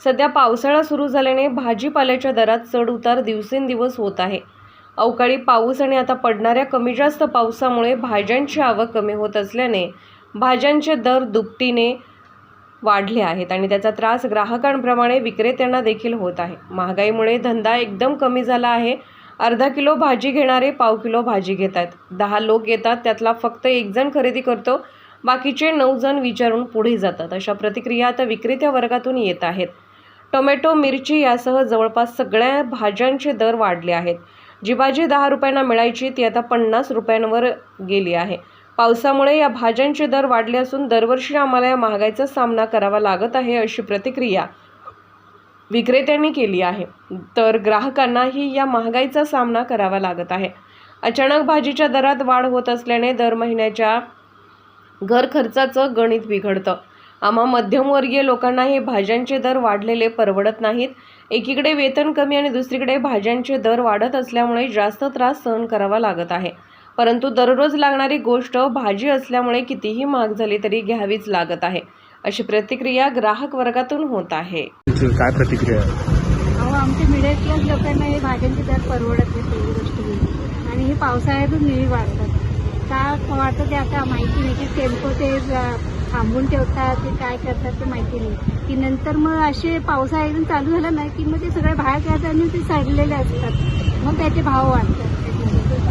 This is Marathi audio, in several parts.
सध्या पावसाळा सुरू झाल्याने भाजीपाल्याच्या दरात चढउतार दिवसेंदिवस होत आहे. अवकाळी पाऊस आणि आता पडणाऱ्या कमी जास्त पावसामुळे भाज्यांची आवक कमी होत असल्याने भाज्यांचे दर दुपटीने वाढले आहेत आणि त्याचा त्रास ग्राहकांप्रमाणे विक्रेत्यांना देखील होत आहे. महागाईमुळे धंदा एकदम कमी झाला आहे. अर्धा किलो भाजी घेणारे पाव किलो भाजी घेत आहेत दहा लोक येतात त्यातला फक्त एक जण खरेदी करतो बाकीचे नऊ जण विचारून पुढे जातात. अशा प्रतिक्रिया आता विक्रेत्या वर्गातून येत आहेत. टोमॅटो मिरची यासह जवळपास सगळ्या भाज्यांचे दर वाढले आहेत. जी भाजी दहा रुपयांना मिळायची ती आता पन्नास रुपयांवर गेली आहे. पावसामुळे या भाज्यांचे दर वाढले असून दरवर्षी आम्हाला या महागाईचा सामना करावा लागत आहे अशी प्रतिक्रिया विक्रेत्यांनी केली आहे. तर ग्राहकांनाही या महागाईचा सामना करावा लागत आहे. अचानक भाजीच्या दरात वाढ होत असल्याने दर महिन्याच्या घर खर्चाचं गणित बिघडतं. आम्हा मध्यमवर्गीय लोकांना हे भाज्यांचे दर वाढलेले परवडत नाहीत. एकीकडे वेतन कमी आणि दुसरीकडे भाज्यांचे दर वाढत असल्यामुळे जास्त त्रास सहन करावा लागत आहे. परंतु दररोज लागणारी गोष्ट भाजी असल्यामुळे कितीही महाग झाली तरी घ्यावीच लागत आहे अशी प्रतिक्रिया ग्राहक वर्गातून होत आहे. काय प्रतिक्रिया? आहे अहो आमच्या मिडल क्लास लोकांना हे भाज्यांचे दर परवडत नाही पहिली गोष्ट ही आणि हे पावसाळ्यातच नेहमी वाढतात. का वाढतं ते आता माहिती नाही की टेम्पो ते अ, थांबवून ठेवतात ते काय करतात ते माहिती नाही. की नंतर मग असे पावसाळा एकदम चालू झाला ना की मग ते सगळे बाहेर काढतात आणि ते सडलेले असतात. मग त्याचे भाव वाढतात.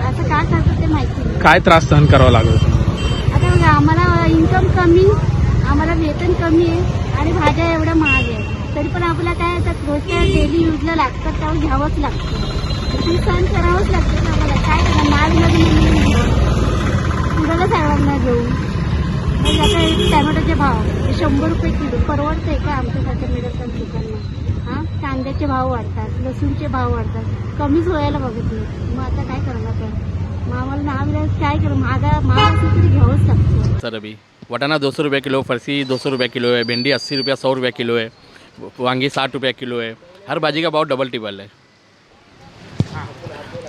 असं का करतात ते माहिती नाही. काय त्रास सहन करावा लागला? आता बघा आम्हाला इन्कम कमी आम्हाला वेतन कमी आहे आणि भाज्या एवढ्या महाग आहे तरी पण आपल्याला काय त्यात रोजच्या डेली यूजला लागतात त्यावर घ्यावंच लागतं. ती सहन करावंच लागतं ना आम्हाला. काय करणार माल लग्न पुढं सगळ्यांना घेऊन मग आता हे टॅमॅटोचे भाव. शंभर रुपये किलो. परवडते का आमच्यासाठी मिळत क्लास लोकांना हां? कांद्याचे भाव वाढतात. लसूणचे भाव वाढतात. कमीच व्हायला बघत नाही मग आता काय करणार तर मग आम्हाला महाग काय करू? महागा महाग असेल तरी घ्यावंच लागतं सर अभी. वटाणा दो सौ रुपये किलो फरसी दो सौ रुपये किलो है भिंडी अस्सी रुपया सौ रुपये किलो है वांगी साठ रुपये किलो है हर भाजी का भाव डबल टिबल है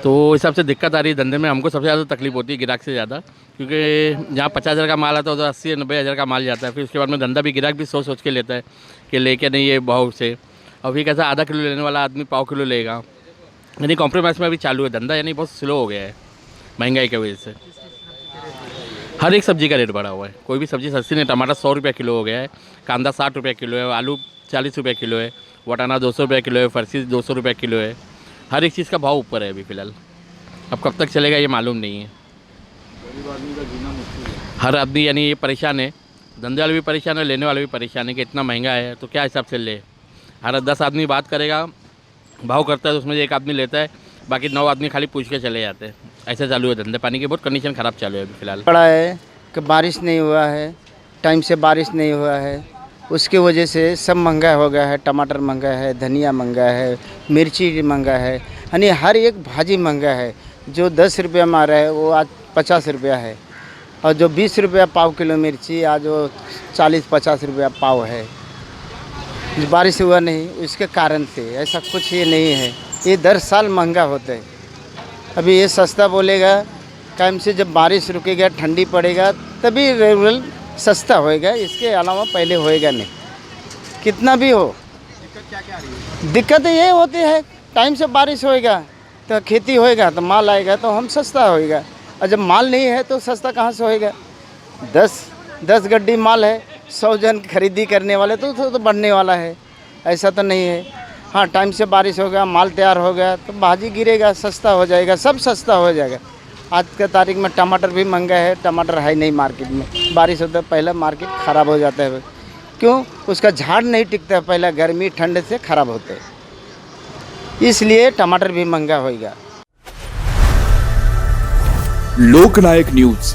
तो हिसाब से दिक्कत आ रही है धंधे में। हमको सबसे ज़्यादा तकलीफ़ होती है ग्राहक से ज़्यादा, क्योंकि जहाँ पचास हज़ार का माल आता है, उधर अस्सी नब्बे हज़ार का माल जाता है। फिर उसके बाद में धंधा भी ग्राहक भी सोच सोच के लेता है कि लेके नहीं ये भाव से। और फिर कैसा आधा किलो लेने वाला आदमी पाव किलो लेगा। यानी कॉम्प्रोमाइज़ में अभी चालू है धंधा, यानी बहुत स्लो हो गया है महँगाई की वजह से। हर एक सब्ज़ी का रेट बढ़ा हुआ है। कोई भी सब्ज़ी सस्ती नहीं, टमाटर सौ रुपये किलो हो गया है, कांदा साठ रुपये किलो है, आलू चालीस रुपये किलो है, वटाना दो सौ रुपये किलो है, फरसी दो सौ रुपये किलो है। हर एक चीज़ का भाव ऊपर है अभी फ़िलहाल। अब कब तक चलेगा ये मालूम नहीं है। हर आदमी यानी ये परेशान है। धंधे वाले भी परेशान है, लेने वाले भी परेशान है कि इतना महँगा है तो क्या हिसाब से ले हर दस आदमी बात करेगा, भाव करता है तो उसमें एक आदमी लेता है, बाकी नौ आदमी खाली पूछ के चले जाते हैं। ऐसे चालू है, धंधे पानी की बहुत कंडीशन ख़राब चालू है अभी फ़िलहाल। पड़ा है कि बारिश नहीं हुआ है टाइम से बारिश नहीं हुआ है। उसकी वजह से सब महँगा हो गया है, टमाटर महँगा है, धनिया महँगा है, मिर्ची महँगा है, यानी हर एक भाजी महँगा है। जो दस रुपया में आ रहा है, वो आज पचास रुपया है। और जो बीस रुपया पाव किलो मिर्ची, आज वो चालीस पचास रुपया पाव है। बारिश हुआ नहीं, उसके कारण से, ऐसा कुछ ये नहीं है। ये दर साल महँगा होता है। अभी ये सस्ता बोलेगा, टाइम से जब बारिश रुकेगा, ठंडी पड़ेगा, तभी रेगुलर सस्ता होएगा इसके अलावा पहले होएगा नहीं। कितना भी हो। दिक्कत क्या क्या रही है दिक्कत ये होती है टाइम से बारिश होएगा तो खेती होएगा तो माल आएगा तो हम सस्ता होएगा। और जब माल नहीं है तो सस्ता कहाँ से होएगा? दस दस गड्डी माल है सौ जन खरीदी करने वाले तो तो, तो बढ़ने वाला है ऐसा तो नहीं है। हाँ टाइम से बारिश होगा माल तैयार हो गया तो भाजी गिरेगा सस्ता हो जाएगा सब सस्ता हो जाएगा। आज के तारीख में टमाटर भी महँगा है टमाटर है नहीं मार्केट में। बारिश होता है, पहले मार्केट ख़राब हो जाता है। क्यों? उसका झाड़ नहीं टिकता पहले गर्मी ठंड से ख़राब होते इसलिए टमाटर भी महँगा होगा लोकनायक न्यूज़।